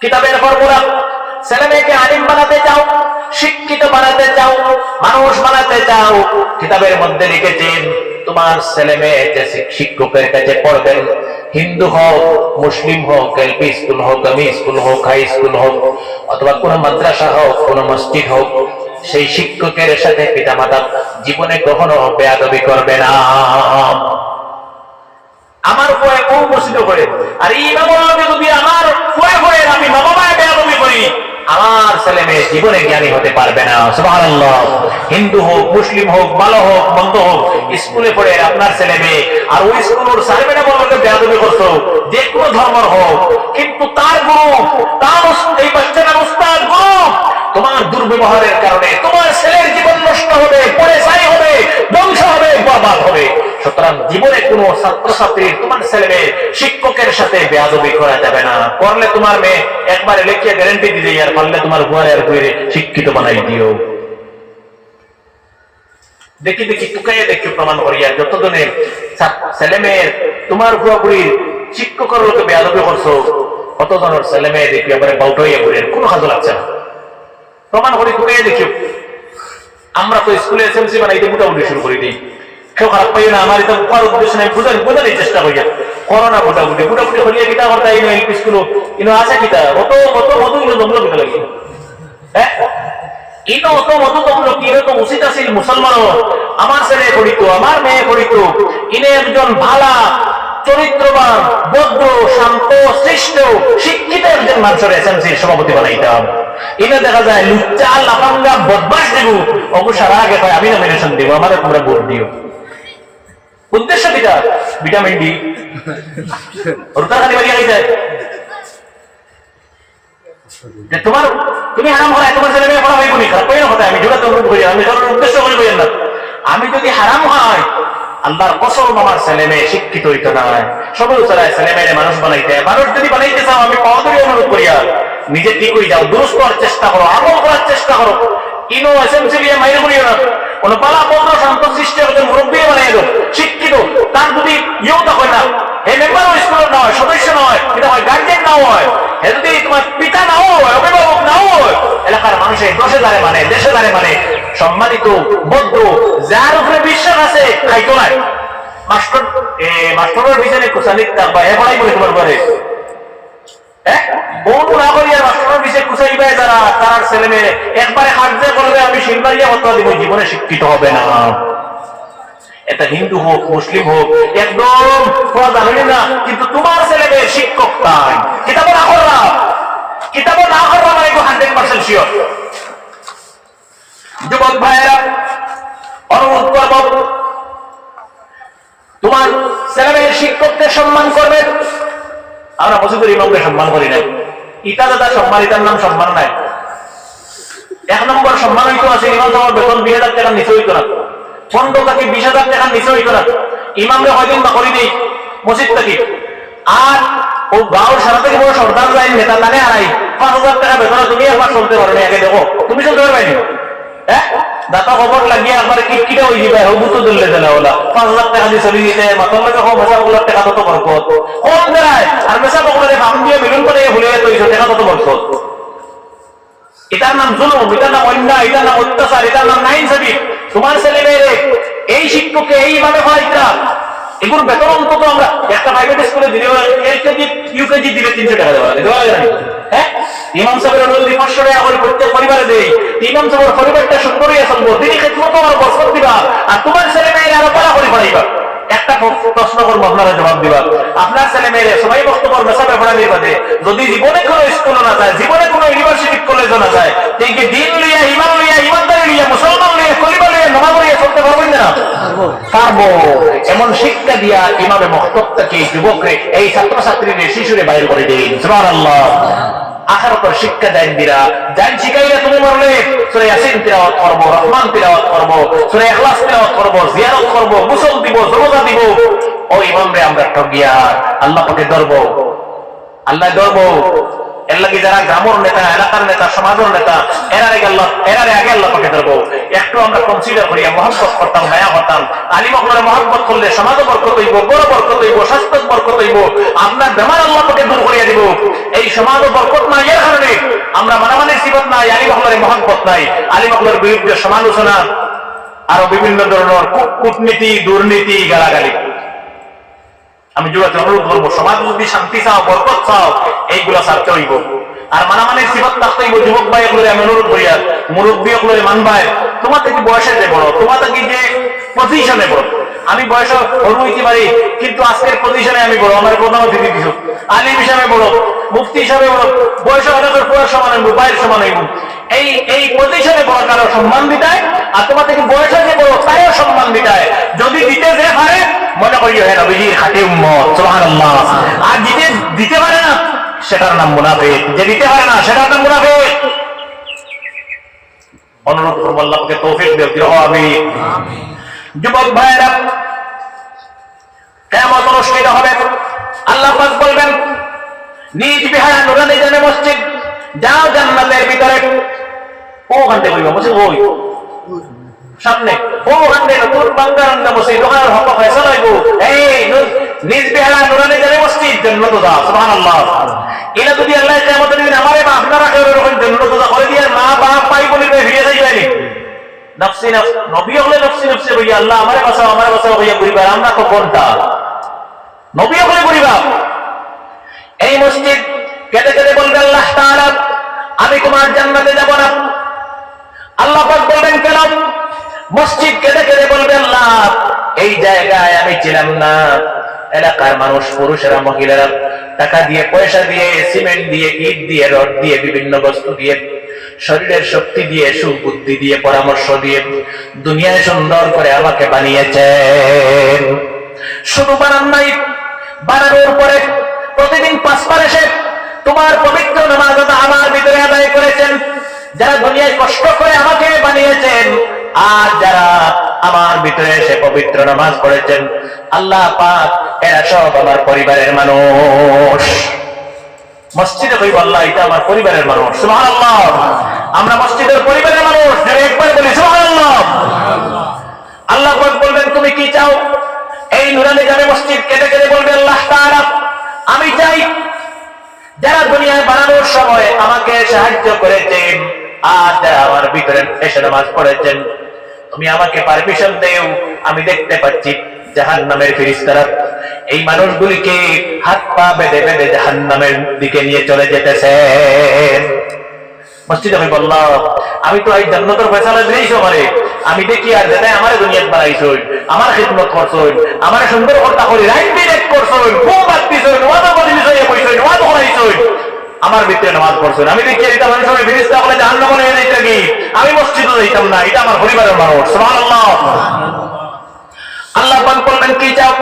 কিতাবের ফর্মুলা ছেলে মেয়েকে আলিম বানাতে চাও, শিক্ষিত বানাতে চাও, মানুষ বানাতে চাও, কিতাবের মধ্যে লিখেছেন, তোমার ছেলে মেয়ে শিক্ষকের কাছে পড়বেন, হিন্দু হোক, মুসলিম হোক এলপি স্কুল হোক এমই স্কুল হোক, হাই স্কুল হোক, অথবা কোন মাদ্রাসা হোক, কোন মসজিদ হোক, সেই শিক্ষকের সাথে পিতামাতা জীবনে কখনো বেয়াদবি করবে না। আমার উপরে মসজিদ করে। আর এই বাবাকে যদি আমার ফুয়ে ফুয়ে আমি বাবা মায় বেয়াদবি করি, আমার ছেলে মেয়ে জীবনে জ্ঞানী হতে পারবে না। হিন্দু হোক, মুসলিম হোক ভালো হোক মন্দ হোক, স্কুলে পড়ে আপনার ছেলে মেয়ে, আর ওই স্কুলের সার্ভেটা বলতে বেয়াদবি করছ যে কোনো ধর্মের হোক, কিন্তু তার গুরু, তার এই বাচ্চাটার উস্তাদ গুরু, তোমার দুর্ব্যবহারের কারণে তোমার ছেলের জীবন নষ্ট হবে পরে সাই হবে, ধ্বংস হবে, বরবাদ হবে। সুতরাং জীবনে কোনো ছাত্রছাত্রীর তোমার ছেলে মেয়ে শিক্ষকের সাথে বেয়াদবি করা যাবে না। করলে তোমার মেয়ে একবারে লেখিয়ে গ্যারেন্টি দিলে আর পারলে তোমার ঘরে আর ঘুরে শিক্ষিত বানাই দিও। দেখি দেখি, টুকাইয়ে দেখি প্রমাণ করিয়া যতজনে ছেলে মেয়ের তোমার ঘুরাঘুরির শিক্ষকের লোকে বেয়াদবি করছ কতজনের ছেলে মেয়ে দেখি এবারে বাউটাইয়া ঘুরে কোনো কাজে লাগছে না। প্রমাণ করি, টুকাইয়ে দেখিও আমরা তো স্কুলে এসএমসি বানাইতে মোটামুটি শুরু করে দিই। আমার মেয়ে ইনে একজন ভালা চরিত্রবান বদ্ধ শান্ত শ্রেষ্ঠ শিক্ষিত একজন মানুষের এসএমসির সভাপতি বানাইতাম এটা দেখা যায়, লুচ্চা লাফাঙ্গা বদমাস দেব অবু সারা আগে আমি নমিনেশন দেবো আমার তোমরা ভোট দিও। উদ্দেশ্য কিটা ভিটামিন ডি। ওটা খালি বাড়ি যায় যে তোমার, তুমি হারাম হয় তোমার ছেলে মেয়ে পড়া হইব খারাপ কই না কথা, আমি যেটা তোমার করি, আমি ধরুন উদ্দেশ্য করে কই না। আমি যদি হারাম হয়, আল্লাহর কসম আমার ছেলে মেয়ে শিক্ষিত হইতো না। সবল চালায় ছেলে মেয়ে মানুষ বানাইতে, মানুষ যদি বানাইতে চাও, আমি পাওয়াদের অনুরোধ করিয়া, নিজে ঠিক হয়ে যাও, দুরুস্ত করার চেষ্টা করো, আমল করার চেষ্টা করো। ইনো এসএমসি দিয়ে মাইরে করিও না। কোন পালা পত্র শান্ত সৃষ্টি হতে মুরব্বী বানাই দাও শিক্ষিত তার যদি ইয়েও হয় না, হে মেম্বার স্কুলের নয়, সদস্য নয়, এটা হয় গার্জেন নাও হয়। হে যদি তোমার পিতা নাও হয়, অভিভাবক নাও হয়, এলাকার মানুষের দশে দাঁড়ে মানে দেশে দাঁড়ে মানে সম্মানিত, বদ্ধ, যার উপরে বিশ্বাস আছে খাইতো নাই। মাস্টার মাস্টারের বা বলে তোমার হ্যাঁ? বহু না করিয়া মাস্টারের পিছিয়ে কুচাইবে যারা, তার ছেলে মেয়ে, একবারে হার্জে করবে আমি সিলবাড়িয়া হত্যা দিব, জীবনে শিক্ষিত হবে না। এটা হিন্দু হোক, মুসলিম হোক, একদম তোরা জানি না, কিন্তু তোমার ছেলে মেয়ে শিক্ষক তাই। কিতাব না করবা কিতাব না করবা মানে হান্ড্রেড পার্সেন্ট শিওর যুবক ভাইয়েরা, অনুরোধ করব, তোমার ছেলে মেয়ের শিক্ষককে সম্মান করবে। আমরা মসজিদের ইমামকে সম্মান করি নাই। ইটা দাদা সম্মান ইটার নাম সম্মান নাই। এক নম্বর সম্মান হইতো আছে, ইমাম সাহেব, বেতন বিশ হাজার টাকা নিচে হইতো না। পনেরো থেকে বিশ হাজার টাকা নিচে হইতো না ইমামরে হয়দিন বা করি দিই মসজিদ থেকে আর ও গাঁওর সারা থেকে বড় সর্দার লাইন নেতা তানে আড়াই পাঁচ হাজার টাকা বেতন তুমি একবার চলতে পারো না, আগে দেখো। তুমি চলতে পারবে হ্যাঁ? দাতা খবর লাগিয়ে একবার কি কিটা হয়ে যাবে, হবু তো দিলে দিলে ওলা। পাঁচ হাজার টাকা দিয়ে চলে দিতে মাতন লাগে হোক মেসা বলার টাকা তত বরকত। কম দেয় আর মেসা বকলে ফার্ম দিয়ে বেলুন করে ভুলে তৈরি টাকা তত বরকত। এটার নাম জুলুম, এটার নাম অন্যায়, এটার নাম অত্যাচার, এটার নাম নাইন সাবি তোমার ছেলে মেয়েরে এই শিক্ষককে এইভাবে পড়াইতাম এগুলো বেতন অন্তত আমরা একটা প্রাইভেট স্কুলে দিলে এলকেজি ইউকেজি দিলে তিনশো টাকা দেওয়া দেওয়া হ্যাঁ? ইমাম প্রত্যেক পরিবারে ইমাম সাহেবের পরিবারটা সুন্দর হয়ে তিনি দিবা। আর তোমার ছেলে মেয়ের আরও পড়া করে পড়াইবা। একটা প্রশ্ন করব, আপনারা জবাব দিবা। আপনার ছেলে মেয়ে সবাই বক্তব্য মেসাবে পড়াবি বাদে। যদি জীবনে কোনো স্কুল না যায়, জীবনে কোনো ইউনিভার্সিটি কলেজ না যায় যে দিন লইয়া ইমান লইয়া ইমানদারি লইয়া মুসলমান লইয়া শিক্ষা করে দিন। দেন দিরা শিখাইলে তুমি সুরে ইয়াসিন তিলাওয়াত করব, রহমান তিলাওয়াত করব, সুরে ইখলাস তিলাওয়াত করব, জিয়ারত করব, গোসল দিব দিব। ও ইমাম রে আমরা ঠগিয়া আল্লাহ পাকে ধরব। আল্লাহ ধরব। এর লাগি যারা গ্রামের নেতা, এলাকার নেতা, সমাজের নেতা, এরার আগে আল্লাহ এরারে আগে আল্লাহ পাকে ধরবো। একটু আমরা কনসিডার করিয়া মহব্বত করতাম, মায়া করতাম। আলিম আপনারা মহব্বত করলে সমাজ বরকত হইব, বড় বরকত হইব স্বাস্থ্য বরকত হইব। আপনার বেমার আল্লাহ পাকে দূর করিয়া দিব। এই সমাজ বরকত না এর কারণে আমরা মানামানের সিবত নাই, আলিম আপনার মহব্বত নাই। আলিম আপনার বিরুদ্ধে সমালোচনা, আরও বিভিন্ন ধরনের কূট- কূটনীতি দুর্নীতি, গালাগালি। আমি যুবকে অনুরোধ করব, সমাজ যদি শান্তি চাও, বরকত চাও, এইগুলা ছাড়তে হইব? আর মানামানের সিবত থাকতে হইব যুবক ভাই এগুলো আমি অনুরোধ করি আর, মুরব্বী এগুলো মানবাই তোমার থেকে বয়সে যে বড়, তোমার থেকে যে পজিশনে বড়। আমি বয়স হরু হইতে পারি, কিন্তু আজকের পজিশনে আমি বড়, আমার প্রধান অতিথি কিছু আলিম হিসাবে বড়, মুফতি হিসাবে বড়, বয়স অনেকের পুরো সমান হইব বাইরের সমান হইব। এই এই পজিশনে বড় কারও সম্মান দিতায় আর তোমার থেকে বয়সে যে বড় তারও সম্মান দিতায় যদি দিতে যে পারে মনে করি হ্যাঁ নবীজির হাতে উম্মত সুবহানাল্লাহ। আর দিতে দিতে পারে না সেটার নাম মুনাফিক। যে দিতে পারে না সেটার নাম মুনাফিক। অনুরোধ করব আল্লাহকে তৌফিক দেব দিও আমি। যুবক ভাইয়েরা কেমন অনুষ্ঠিত হবে? আল্লাহ পাক বলবেন নিজ বিহারা নুরানি জানে মসজিদ যাও জান্নাতের ভিতরে। ওখান থেকে বলব মসজিদ ওই সামনে ও হান্ডে নতুন বাঙ্গারান্দা মসজিদ ওখানে হক ফয়সালা এই নিজ বেহালা নুরানি জানে মসজিদ জান্নাত দা সুবহানাল্লাহ। এলা যদি আল্লাহ কিয়ামত দিন আমারে বা আপনারা কেউ এরকম জান্নাত দা করে দিয়ে মা বাপ পাই বলি ফিরে যাইবানি নফসি নফস নবী হলে নফসি নফসি হইয়া আল্লাহ আমারে বাঁচাও আমারে বাঁচাও হইয়া পরিবার আমরা তো? কোনটা নবী হলে পরিবার এই মসজিদ কেটে কেটে বলবে, আল্লাহ তাআলা, আমি তোমার জান্নাতে যাব না। আল্লাহ বলবেন কেন? মসজিদ কেটে কেটে বলবে আল্লাহ এই জায়গায় আমি ছিলাম না। এলাকার মানুষ, পুরুষেরা, মহিলারা, টাকা দিয়ে, পয়সা দিয়ে, সিমেন্ট দিয়ে, ইট দিয়ে, রড দিয়ে, বিভিন্ন বস্তু দিয়ে, শরীরের শক্তি দিয়ে, সুবুদ্ধি দিয়ে, পরামর্শ দিয়ে দুনিয়ায় সুন্দর করে আমাকে বানিয়েছেন। শুধু বানান নাই, বানানোর পরে প্রতিদিন পাঁচবার এসে তোমার পবিত্র নামাজ আমার ভিতরে আদায় করেছেন। যারা দুনিয়ায় কষ্ট করে আমাকে বানিয়েছেন, আর যারা আমার ভিতরে এসে পবিত্র নামাজ পড়েছেন, আল্লাহ পাক এরা সব আমার পরিবারের মানুষ। মসজিদে আল্লাহ, এটা আমার পরিবারের মানুষ। আমরা মসজিদের পরিবারের মানুষ। একবার বলি আল্লাহ বলবেন, তুমি কি চাও? এই নুরানি জামে মসজিদ কেটে কেটে বলবে, আল্লাহ আমি চাই। যারা দুনিয়ায় বানানোর সময় আমাকে সাহায্য করেছেন আমার ভিতরে এসে নামাজ পড়েছেন। তুমি আমাকে পারমিশন দেও, আমি দেখতে পাচ্ছি জাহান নামের ফিরিস্তারা এই মানুষগুলিকে হাত পা বেঁধে বেঁধে জাহান নামের দিকে নিয়ে চলে যেতেছেন মসজিদে আমি বললাম, আমি তো এই জান্নাতের আমি দেখি আর যেটা আমার দুনিয়াত বানাইছই, আমার খিদমত করছই, আমার সুন্দর কর্তা করি, রাইট ডিরেক্ট করছই খুব বাত্তিছই ওয়াদা করে দিছই কইছই ওয়াদা করাইছই। আমার ভিতরে নামাজ পড়ছই আমি দেখি এটা মানুষ আমি ফিরিস্তা বলে, জাহান্নামে নিয়ে যাইতা কি? আমি মসজিদে যাইতাম না, এটা আমার পরিবারের মানুষ। সুবহানাল্লাহ। আল্লাহ পাক বলবেন, কি চাও?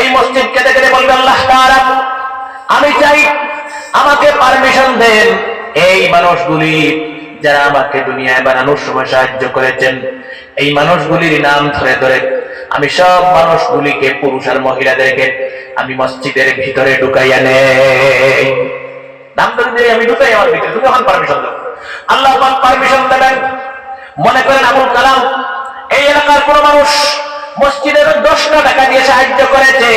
এই মসজিদ কেটে কেটে বলবে, আল্লাহ তাআলা, আমি চাই আমাকে পারমিশন দেন। এই মানুষগুলি যারা আমাকে দুনিয়ায় বানানোর সময় সাহায্য করেছেন, এই মানুষগুলির নাম ধরে ধরে আমি সব মানুষগুলিকে, পুরুষ আর মহিলাদেরকে আমি মসজিদের ভিতরে ঢুকাইয়া নেই। আমি ঢুকাই আমার ভিতরে তুমি এখন পারমিশন দেবো আল্লাহ পারমিশন দেবেন। মনে করেন আবুল কালাম, এই এলাকার মানুষ মসজিদের দশটা টাকা দিয়ে সাহায্য করেছে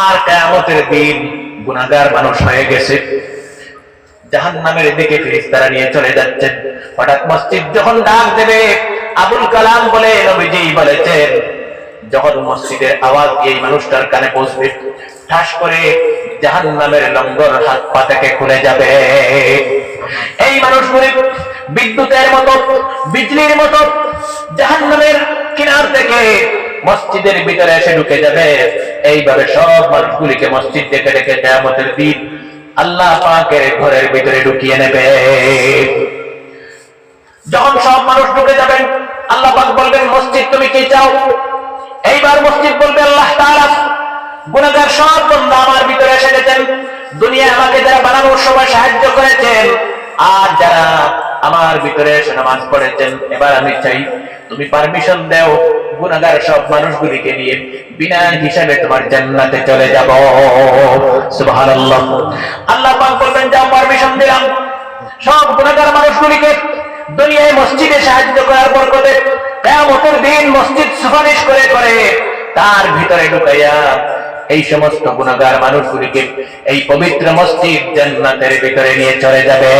আর কেয়ামতের দিন গুণাগার মানুষ হয়ে গেছে। জাহান নামের দিকে ফিরিস্তারা নিয়ে চলে যাচ্ছেন। হঠাৎ মসজিদ যখন ডাক দেবে, আবুল কালাম বলে, নবীজি বলেছেন যখন মসজিদের আওয়াজ এই মানুষটার কানে পৌঁছবে। ঠাস করে জাহান নামের লঙ্গর হাত পা থেকে খুলে যাবে। এই মানুষগুলি বিদ্যুতের মতো, বিজলির মতো জাহান নামের কিনার থেকে মসজিদের ভিতরে এসে ঢুকে যাবে। এইভাবে সব মানুষগুলিকে মসজিদ দেখে রেখে কেয়ামতের দিন আল্লাহ পাকের ঘরের ভিতরে ঢুকিয়ে নেবে। যখন সব মানুষ ঢুকে যাবেন, আল্লাহ পাক বলবেন, মসজিদ তুমি কি চাও? এইবার মসজিদ বলবে, আল্লাহ তাআলা গুনাহগার সব বন্ধু আমার ভিতরে এসে গেছেন। দুনিয়া আমাকে যারা বানানোর সময় সাহায্য করেছেন আর যারা আমার ভিতরে এসে নামাজ পড়েছেন, এবার আমি চাই তুমি পারমিশন দাও গুনাহগার সব মানুষগুলিকে নিয়ে বিনা হিসাবে তোমার জান্নাতে চলে যাব। সুবহানাল্লাহ। আল্লাহ পাক বলবেন, যাও পারমিশন দিলাম। সব গুণাগার মানুষগুলিকে দুনিয়ায় মসজিদে সাহায্য করার বরকতে কেয়ামতের দিন মসজিদ সুপারিশ করে করে তার ভিতরে ঢুকাইয়া এই সমস্ত গুণাগার মানুষগুলিকে এই পবিত্র মসজিদ জান্নাতের ভিতরে নিয়ে চলে যাবে।